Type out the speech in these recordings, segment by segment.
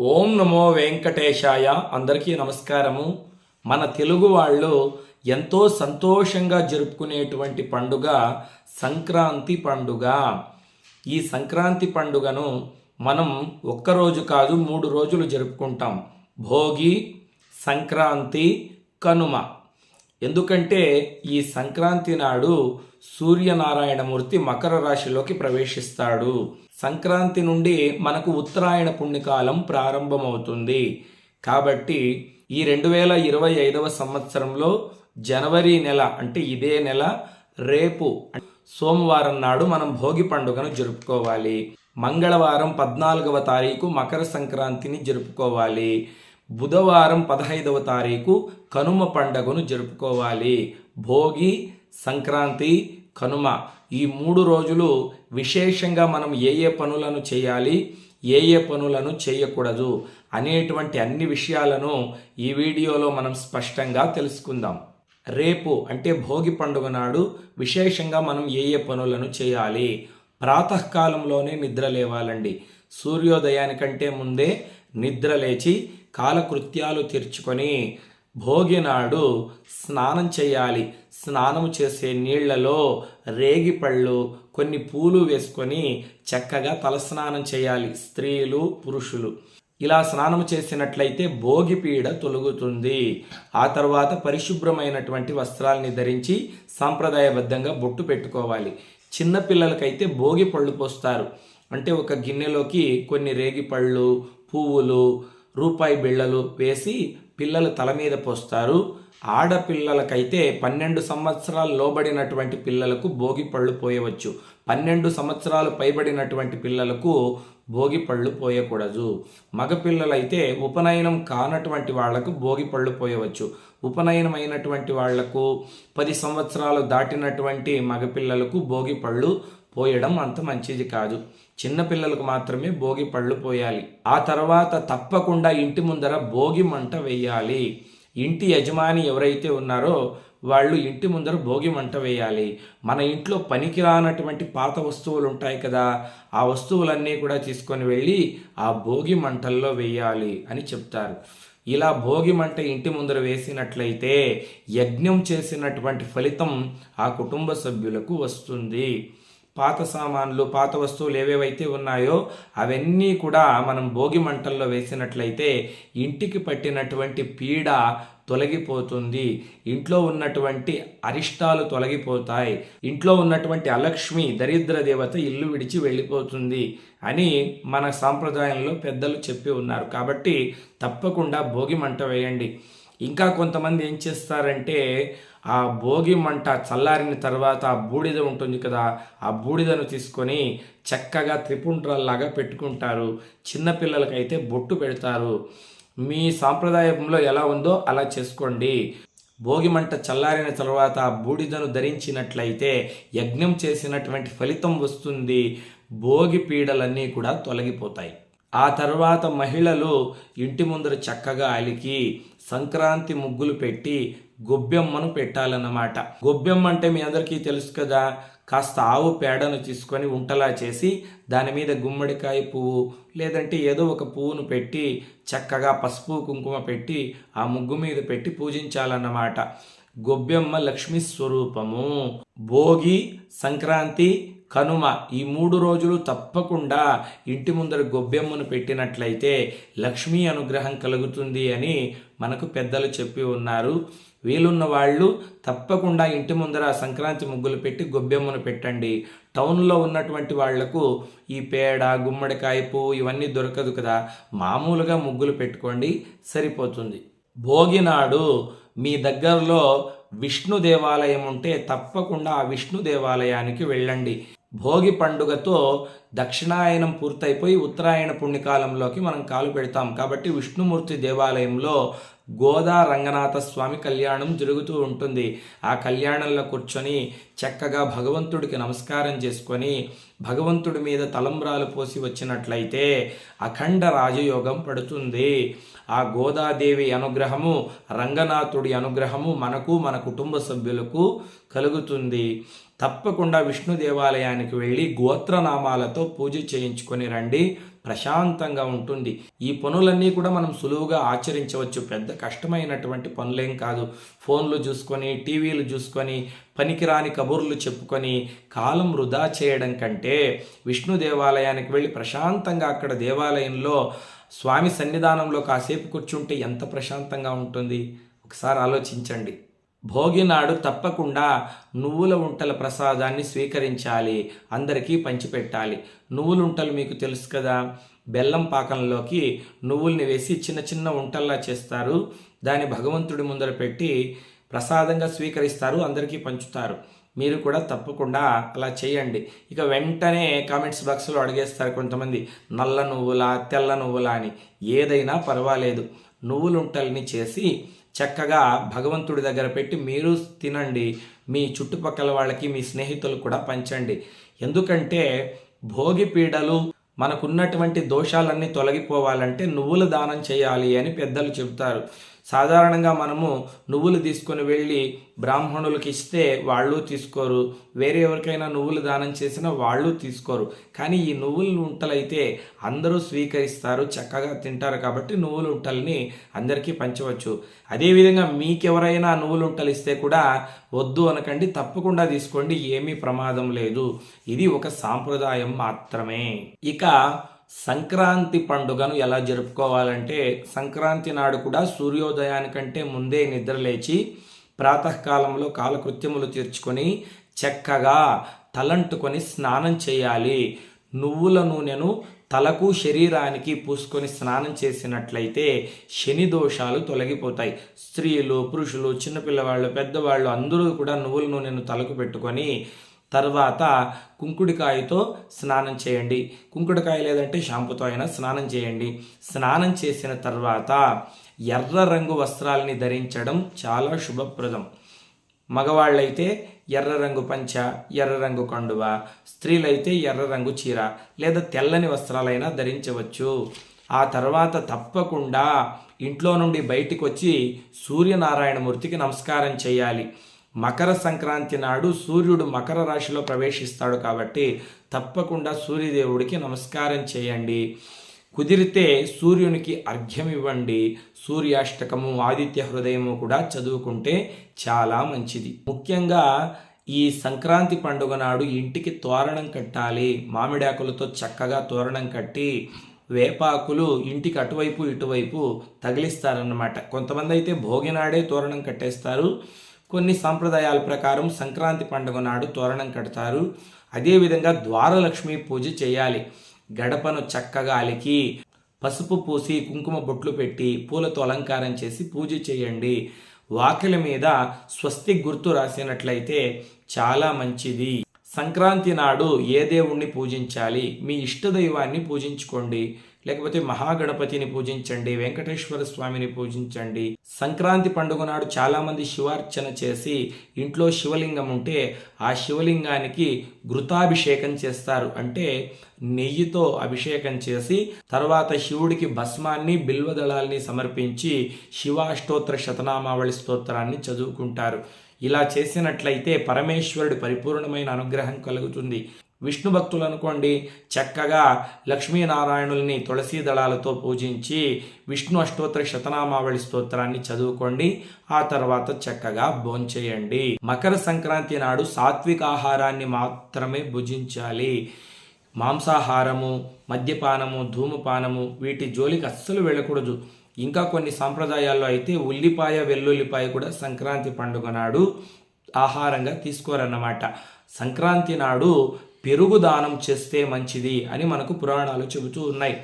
ఓం నమో వెంకటేశాయ. అందరికీ నమస్కారము. మన తెలుగు వాళ్ళు ఎంతో సంతోషంగా జరుపుకునేటువంటి పండుగ సంక్రాంతి పండుగ. ఈ సంక్రాంతి పండుగను మనం ఒక్కరోజు కాదు మూడు రోజులు జరుపుకుంటాం. భోగి సంక్రాంతి కనుమ. ఎందుకంటే ఈ సంక్రాంతి నాడు సూర్యనారాయణమూర్తి మకర రాశిలోకి ప్రవేశిస్తాడు. సంక్రాంతి నుండి మనకు ఉత్తరాయణ పుణ్యకాలం ప్రారంభమవుతుంది. కాబట్టి ఈ రెండు వేల ఇరవై ఐదవ సంవత్సరంలో జనవరి నెల అంటే ఇదే నెల రేపు సోమవారం నాడు మనం భోగి పండుగను జరుపుకోవాలి. మంగళవారం పద్నాలుగవ తారీఖు మకర సంక్రాంతిని జరుపుకోవాలి. బుధవారం పదహైదవ తారీఖు కనుమ పండుగను జరుపుకోవాలి. భోగి సంక్రాంతి కనుమ ఈ మూడు రోజులు విశేషంగా మనం ఏ ఏ పనులను చేయాలి ఏ ఏ పనులను చేయకూడదు అనేటువంటి అన్ని విషయాలను ఈ వీడియోలో మనం స్పష్టంగా తెలుసుకుందాం. రేపు అంటే భోగి పండుగ నాడు విశేషంగా మనం ఏ ఏ పనులను చేయాలి? ప్రాతకాలంలోనే నిద్ర లేవాలండి. సూర్యోదయానికంటే ముందే నిద్ర లేచి కాలకృత్యాలు తీర్చుకొని భోగి నాడు స్నానం చేయాలి. స్నానం చేసే నీళ్ళలో రేగిపళ్ళు కొన్ని పూలు వేసుకొని చక్కగా తలస్నానం చేయాలి స్త్రీలు పురుషులు. ఇలా స్నానం చేసినట్లయితే భోగి పీడ తొలగుతుంది. ఆ తర్వాత పరిశుభ్రమైనటువంటి వస్త్రాలని ధరించి సాంప్రదాయబద్ధంగా బొట్టు పెట్టుకోవాలి. చిన్నపిల్లలకైతే భోగి పళ్ళు పోస్తారు. అంటే ఒక గిన్నెలోకి కొన్ని రేగిపళ్ళు పువ్వులు రూపాయి బిళ్ళలు వేసి పిల్లలు తల మీద పోస్తారు. ఆడపిల్లలకైతే పన్నెండు సంవత్సరాలు లోబడినటువంటి పిల్లలకు భోగి పళ్ళు పోయవచ్చు. పన్నెండు సంవత్సరాలు పైబడినటువంటి పిల్లలకు భోగి పళ్ళు పోయకూడదు. మగపిల్లలైతే ఉపనయనం కానటువంటి వాళ్ళకు భోగి పళ్ళు పోయవచ్చు. ఉపనయనం అయినటువంటి వాళ్ళకు పది సంవత్సరాలు దాటినటువంటి మగపిల్లలకు భోగి పళ్ళు పోయడం అంత మంచిది కాదు. చిన్నపిల్లలకు మాత్రమే భోగి పళ్ళు పోయాలి. ఆ తర్వాత తప్పకుండా ఇంటి ముందర భోగి మంట వేయాలి. ఇంటి యజమాని ఎవరైతే ఉన్నారో వాళ్ళు ఇంటి ముందర భోగి మంట వేయాలి. మన ఇంట్లో పనికి రానటువంటి పాత వస్తువులు ఉంటాయి కదా ఆ వస్తువులన్నీ కూడా తీసుకొని వెళ్ళి ఆ భోగి మంటల్లో వేయాలి అని చెప్తారు. ఇలా భోగి మంట ఇంటి ముందర వేసినట్లయితే యజ్ఞం చేసినటువంటి ఫలితం ఆ కుటుంబ సభ్యులకు వస్తుంది. పాత సామాన్లు పాత వస్తువులు ఏవేవైతే ఉన్నాయో అవన్నీ కూడా మనం భోగి మంటల్లో వేసినట్లయితే ఇంటికి పట్టినటువంటి పీడ తొలగిపోతుంది. ఇంట్లో ఉన్నటువంటి అరిష్టాలు తొలగిపోతాయి. ఇంట్లో ఉన్నటువంటి అలక్ష్మి దరిద్ర దేవత ఇల్లు విడిచి వెళ్ళిపోతుంది అని మన సాంప్రదాయంలో పెద్దలు చెప్పి ఉన్నారు. కాబట్టి తప్పకుండా భోగి మంట వేయండి. ఇంకా కొంతమంది ఏం చేస్తారంటే ఆ భోగి మంట చల్లారిన తర్వాత ఆ బూడిద ఉంటుంది కదా ఆ బూడిదను తీసుకొని చక్కగా త్రిపుండ్రల్లాగా పెట్టుకుంటారు. చిన్నపిల్లలకైతే బొట్టు పెడతారు. మీ సాంప్రదాయంలో ఎలా ఉందో అలా చేసుకోండి. భోగి మంట చల్లారిన తర్వాత ఆ బూడిదను ధరించినట్లయితే యజ్ఞం చేసినటువంటి ఫలితం వస్తుంది. భోగి పీడలన్నీ కూడా తొలగిపోతాయి. ఆ తర్వాత మహిళలు ఇంటి ముందర చక్కగా అలికి సంక్రాంతి ముగ్గులు పెట్టి గొబ్బెమ్మను పెట్టాలన్నమాట. గొబ్బెమ్మ అంటే మీ అందరికీ తెలుసు కదా కాస్త ఆవు పేడను తీసుకొని ఉంటలా చేసి దాని మీద గుమ్మడికాయ పువ్వు లేదంటే ఏదో ఒక పువ్వును పెట్టి చక్కగా పసుపు కుంకుమ పెట్టి ఆ ముగ్గు మీద పెట్టి పూజించాలన్నమాట. గొబ్బెమ్మ లక్ష్మీ స్వరూపము. భోగి సంక్రాంతి కనుమ ఈ మూడు రోజులు తప్పకుండా ఇంటి ముందర గొబ్బెమ్మను పెట్టినట్లయితే లక్ష్మీ అనుగ్రహం కలుగుతుంది అని మనకు పెద్దలు చెప్పి ఉన్నారు. వీలున్న వాళ్ళు తప్పకుండా ఇంటి ముందర సంక్రాంతి ముగ్గులు పెట్టి గొబ్బెమ్మను పెట్టండి. టౌన్లో ఉన్నటువంటి వాళ్ళకు ఈ పేడ గుమ్మడికాయ పువ్వు ఇవన్నీ దొరకదు కదా. మామూలుగా ముగ్గులు పెట్టుకోండి సరిపోతుంది. భోగి నాడు మీ దగ్గరలో విష్ణు దేవాలయం ఉంటే తప్పకుండా ఆ విష్ణు దేవాలయానికి వెళ్ళండి. భోగి పండుగతో దక్షిణాయనం పూర్తయిపోయి ఉత్తరాయణ పుణ్యకాలంలోకి మనం కాలు పెడతాం. కాబట్టి విష్ణుమూర్తి దేవాలయంలో గోదా రంగనాథ స్వామి కళ్యాణం జరుగుతూ ఉంటుంది. ఆ కళ్యాణంలో కూర్చొని చక్కగా భగవంతుడికి నమస్కారం చేసుకొని భగవంతుడి మీద తలంబ్రాలు పోసి వచ్చినట్లయితే అఖండ రాజయోగం పడుతుంది. ఆ గోదాదేవి అనుగ్రహము రంగనాథుడి అనుగ్రహము మనకు మన కుటుంబ సభ్యులకు కలుగుతుంది. తప్పకుండా విష్ణు దేవాలయానికి వెళ్ళి గోత్రనామాలతో పూజ చేయించుకొని రండి. ప్రశాంతంగా ఉంటుంది. ఈ పనులన్నీ కూడా మనం సులువుగా ఆచరించవచ్చు. పెద్ద కష్టమైనటువంటి పనులేం కాదు. ఫోన్లు చూసుకొని టీవీలు చూసుకొని పనికిరాని కబుర్లు చెప్పుకొని కాలం వృధా చేయడం కంటే విష్ణు దేవాలయానికి వెళ్ళి ప్రశాంతంగా అక్కడ దేవాలయంలో స్వామి సన్నిధానంలో కాసేపు కూర్చుంటే ఎంత ప్రశాంతంగా ఉంటుంది? ఒకసారి ఆలోచించండి. భోగినాడు తప్పకుండా నువ్వుల ఉంటల ప్రసాదాన్ని స్వీకరించాలి అందరికీ పంచిపెట్టాలి. నువ్వులుంటలు మీకు తెలుసు కదా బెల్లం పాకంలోకి నువ్వుల్ని వేసి చిన్న చిన్న ఉంటల్లా చేస్తారు. దాన్ని భగవంతుడి ముందర పెట్టి ప్రసాదంగా స్వీకరిస్తారు అందరికీ పంచుతారు. మీరు కూడా తప్పకుండా అలా చేయండి. ఇక వెంటనే కామెంట్స్ బాక్స్లో అడిగేస్తారు కొంతమంది నల్ల నువ్వులా తెల్ల నువ్వులా అని. ఏదైనా పర్వాలేదు. నువ్వులుంటల్ని చేసి చక్కగా భగవంతుడి దగ్గర పెట్టి మీరు తినండి. మీ చుట్టుపక్కల వాళ్ళకి మీ స్నేహితులు కూడా పంచండి. ఎందుకంటే భోగి పీడలు మనకున్నటువంటి దోషాలన్నీ తొలగిపోవాలంటే నువ్వుల దానం చేయాలి అని పెద్దలు చెబుతారు. సాధారణంగా మనము నువ్వులు తీసుకొని వెళ్ళి బ్రాహ్మణులకి ఇస్తే వాళ్ళు తీసుకోరు. వేరే ఎవరికైనా నువ్వులు దానం చేసినా వాళ్ళు తీసుకోరు. కానీ ఈ నువ్వుల ఉంటలైతే అందరూ స్వీకరిస్తారు చక్కగా తింటారు కాబట్టి నువ్వుల ఉంటల్ని అందరికీ పంచవచ్చు. అదేవిధంగా మీకెవరైనా నువ్వులు ఉంటలు ఇస్తే కూడా వద్దు అనకండి తప్పకుండా తీసుకోండి ఏమీ ప్రమాదం లేదు. ఇది ఒక సాంప్రదాయం మాత్రమే. ఇక సంక్రాంతి పండుగను ఎలా జరుపుకోవాలంటే సంక్రాంతి నాడు కూడా సూర్యోదయానికంటే ముందే నిద్రలేచి ప్రాతకాలంలో కాలకృత్యములు తీర్చుకొని చక్కగా తలంటుకొని స్నానం చేయాలి. నువ్వుల నూనెను తలకు శరీరానికి పూసుకొని స్నానం చేసినట్లయితే శని దోషాలు తొలగిపోతాయి. స్త్రీలు పురుషులు చిన్నపిల్లవాళ్ళు పెద్దవాళ్ళు అందరూ కూడా నువ్వుల నూనెను తలకు పెట్టుకొని తర్వాత కుంకుడికాయతో స్నానం చేయండి. కుంకుడికాయ లేదంటే షాంపుతో అయినా స్నానం చేయండి. స్నానం చేసిన తర్వాత ఎర్ర రంగు వస్త్రాలని ధరించడం చాలా శుభప్రదం. మగవాళ్ళైతే ఎర్ర రంగు పంచ ఎర్ర రంగు కండువ స్త్రీలైతే ఎర్ర రంగు చీర లేదా తెల్లని వస్త్రాలైనా ధరించవచ్చు. ఆ తర్వాత తప్పకుండా ఇంట్లో నుండి బయటికి వచ్చి సూర్యనారాయణమూర్తికి నమస్కారం చేయాలి. మకర సంక్రాంతి నాడు సూర్యుడు మకర రాశిలో ప్రవేశిస్తాడు కాబట్టి తప్పకుండా సూర్యదేవుడికి నమస్కారం చేయండి. కుదిరితే సూర్యునికి అర్ఘ్యం ఇవ్వండి. సూర్యాష్టకము ఆదిత్య హృదయము కూడా చదువుకుంటే చాలా మంచిది. ముఖ్యంగా ఈ సంక్రాంతి పండుగ నాడు ఇంటికి తోరణం కట్టాలి. మామిడాకులతో చక్కగా తోరణం కట్టి వేపాకులు ఇంటికి అటువైపు ఇటువైపు తగిలిస్తారన్నమాట. కొంతమంది అయితే భోగినాడే తోరణం కట్టేస్తారు. కొన్ని సాంప్రదాయాల ప్రకారం సంక్రాంతి పండుగ నాడు తోరణం కడతారు. అదేవిధంగా ద్వారలక్ష్మి పూజ చేయాలి. గడపను చక్కగా అలికి పసుపు పూసి కుంకుమ బొట్లు పెట్టి పూలతో అలంకారం చేసి పూజ చేయండి. వాకిలి మీద స్వస్తి గుర్తు రాసినట్లయితే చాలా మంచిది. సంక్రాంతి నాడు ఏ దేవుణ్ణి పూజించాలి? మీ ఇష్టదైవాన్ని పూజించుకోండి. లేకపోతే మహాగణపతిని పూజించండి వెంకటేశ్వర స్వామిని పూజించండి. సంక్రాంతి పండుగ నాడు చాలామంది శివార్చన చేసి ఇంట్లో శివలింగం ఉంటే ఆ శివలింగానికి ఘృతాభిషేకం చేస్తారు. అంటే నెయ్యితో అభిషేకం చేసి తర్వాత శివుడికి భస్మాన్ని బిల్వదళాల్ని సమర్పించి శివాష్టోత్తర శతనామావళి స్తోత్రాన్ని చదువుకుంటారు. ఇలా చేసినట్లయితే పరమేశ్వరుడి పరిపూర్ణమైన అనుగ్రహం కలుగుతుంది. విష్ణు భక్తులు అనుకోండి చక్కగా లక్ష్మీనారాయణుల్ని తులసీ దళాలతో పూజించి విష్ణు అష్టోత్తర శతనామావళి స్తోత్రాన్ని చదువుకోండి. ఆ తర్వాత చక్కగా భోంచేయండి మకర సంక్రాంతి నాడు సాత్విక ఆహారాన్ని మాత్రమే భుజించాలి. మాంసాహారము మద్యపానము ధూమపానము వీటి జోలికి అస్సలు వెళ్ళకూడదు. ఇంకా కొన్ని సాంప్రదాయాల్లో అయితే ఉల్లిపాయ వెల్లుల్లిపాయ కూడా సంక్రాంతి పండుగ నాడు ఆహారంగా తీసుకోరన్నమాట. సంక్రాంతి నాడు పెరుగు దానం చేస్తే మంచిది అని మనకు పురాణాలు చెబుతూ ఉన్నాయి.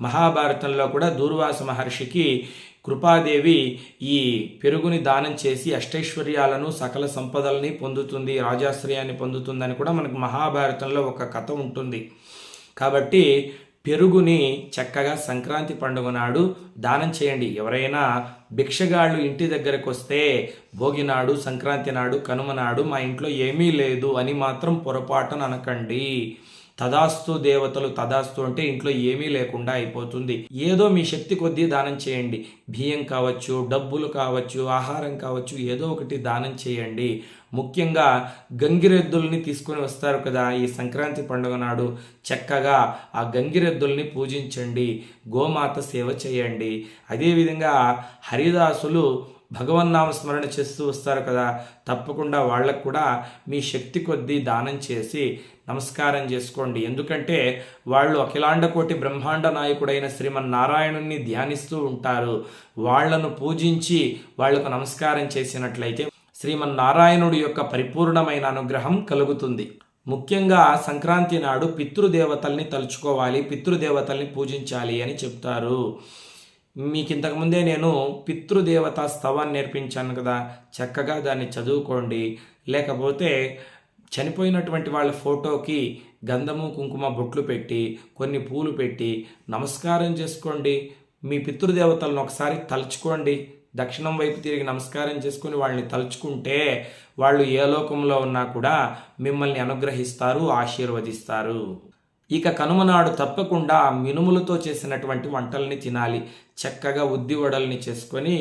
మహాభారతంలో కూడా దూర్వాస మహర్షికి కృపాదేవి ఈ పెరుగుని దానం చేసి అష్టైశ్వర్యాలను సకల సంపదల్ని పొందుతుంది రాజాశ్రయాన్ని పొందుతుందని కూడా మనకు మహాభారతంలో ఒక కథ ఉంటుంది. కాబట్టి పెరుగుని చక్కగా సంక్రాంతి పండుగ నాడు దానం చేయండి. ఎవరైనా భిక్షగాళ్ళు ఇంటి దగ్గరకు వస్తే భోగినాడు సంక్రాంతి నాడు కనుమ నాడు మా ఇంట్లో ఏమీ లేదు అని మాత్రం పొరపాటున అనకండి. తదాస్తు దేవతలు తదాస్తు అంటే ఇంట్లో ఏమీ లేకుండా అయిపోతుంది. ఏదో మీ శక్తి కొద్దీ దానం చేయండి. బియ్యం కావచ్చు డబ్బులు కావచ్చు ఆహారం కావచ్చు ఏదో ఒకటి దానం చేయండి. ముఖ్యంగా గంగిరెద్దుల్ని తీసుకొని వస్తారు కదా ఈ సంక్రాంతి పండుగ నాడు. చక్కగా ఆ గంగిరెద్దుల్ని పూజించండి. గోమాత సేవ చేయండి. అదేవిధంగా హరిదాసులు భగవన్నామ స్మరణ చేస్తూ వస్తారు కదా తప్పకుండా వాళ్ళకు కూడా మీ శక్తి కొద్దీ దానం చేసి నమస్కారం చేసుకోండి. ఎందుకంటే వాళ్ళు అఖిలాండకోటి బ్రహ్మాండ నాయకుడైన శ్రీమన్నారాయణుణ్ణి ధ్యానిస్తూ ఉంటారు. వాళ్ళను పూజించి వాళ్ళకు నమస్కారం చేసినట్లయితే శ్రీమన్నారాయణుడి యొక్క పరిపూర్ణమైన అనుగ్రహం కలుగుతుంది. ముఖ్యంగా సంక్రాంతి నాడు పితృదేవతల్ని తలుచుకోవాలి పితృదేవతల్ని పూజించాలి అని చెప్తారు. మీకు ఇంతకుముందే నేను పితృదేవత స్తవాన్ని నేర్పించాను కదా. చక్కగా దాన్ని చదువుకోండి. లేకపోతే చనిపోయినటువంటి వాళ్ళ ఫోటోకి గంధము కుంకుమ బొట్లు పెట్టి కొన్ని పూలు పెట్టి నమస్కారం చేసుకోండి. మీ పితృదేవతలను ఒకసారి తలుచుకోండి. దక్షిణం వైపు తిరిగి నమస్కారం చేసుకుని వాళ్ళని తలుచుకుంటే వాళ్ళు ఏ లోకంలో ఉన్నా కూడా మిమ్మల్ని అనుగ్రహిస్తారు ఆశీర్వదిస్తారు. ఇక కనుమనాడు తప్పకుండా మినుములతో చేసినటువంటి వంటల్ని తినాలి. చక్కగా ఉద్ది వడల్ని చేసుకొని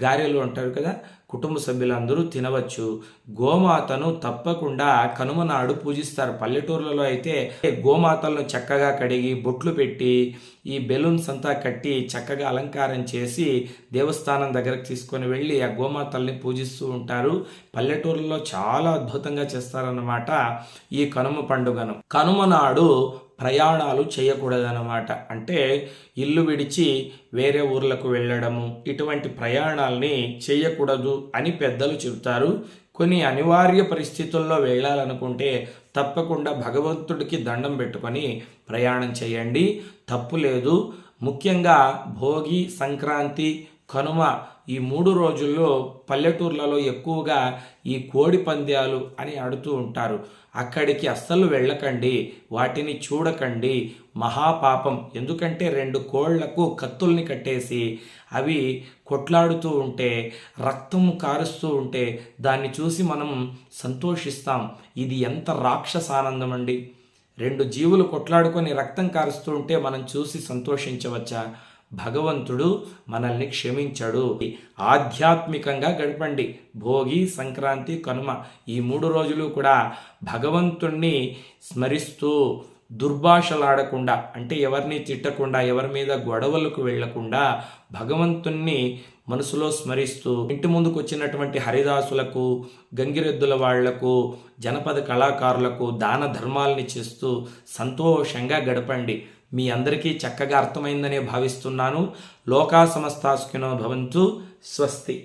గారెలు అంటారు కదా కుటుంబ సభ్యులందరూ తినవచ్చు. గోమాతను తప్పకుండా కనుమనాడు పూజిస్తారు. పల్లెటూర్లలో అయితే గోమాతలను చక్కగా కడిగి బొట్లు పెట్టి ఈ బెలూన్స్ అంతా కట్టి చక్కగా అలంకారం చేసి దేవస్థానం దగ్గరకు తీసుకొని వెళ్ళి ఆ గోమాతల్ని పూజిస్తూ ఉంటారు. పల్లెటూర్లలో చాలా అద్భుతంగా చేస్తారన్నమాట ఈ కనుమ పండుగను. కనుమ నాడు ప్రయాణాలు చేయకూడదన్నమాట. అంటే ఇల్లు విడిచి వేరే ఊర్లకు వెళ్ళడము ఇటువంటి ప్రయాణాలని చేయకూడదు అని పెద్దలు చెబుతారు. కొన్ని అనివార్య పరిస్థితుల్లో వెళ్ళాలనుకుంటే తప్పకుండా భగవంతుడికి దండం పెట్టుకొని ప్రయాణం చేయండి. తప్పు లేదు. ముఖ్యంగా భోగి సంక్రాంతి కనుమ ఈ మూడు రోజుల్లో పల్లెటూర్లలో ఎక్కువగా ఈ కోడి పంద్యాలు అని ఆడుతూ ఉంటారు. అక్కడికి అస్సలు వెళ్ళకండి వాటిని చూడకండి మహాపాపం. ఎందుకంటే రెండు కోళ్ళకు కత్తుల్ని కట్టేసి అవి కొట్లాడుతూ ఉంటే రక్తం కారుస్తూ ఉంటే దాన్ని చూసి మనం సంతోషిస్తాం. ఇది ఎంత రాక్షసానందం అండి రెండు జీవులు కొట్లాడుకొని రక్తం కారుస్తూ ఉంటే మనం చూసి సంతోషించవచ్చా? భగవంతుడు మనల్ని క్షమించడు. ఆధ్యాత్మికంగా గడపండి. భోగి సంక్రాంతి కనుమ. ఈ మూడు రోజులు కూడా భగవంతుణ్ణి స్మరిస్తూ దుర్భాషలాడకుండా అంటే ఎవరిని తిట్టకుండా ఎవరి మీద గొడవలకు వెళ్ళకుండా భగవంతుణ్ణి మనసులో స్మరిస్తూ ఇంటి ముందుకు వచ్చినటువంటి హరిదాసులకు గంగిరెద్దుల వాళ్ళకు జనపద కళాకారులకు దాన ధర్మాల్ని చేస్తూ సంతోషంగా గడపండి. మీ అందరికీ చక్కగా అర్థమైందనే భావిస్తున్నాను. లోకా సమస్తాసుకినో భవంతు. స్వస్తి.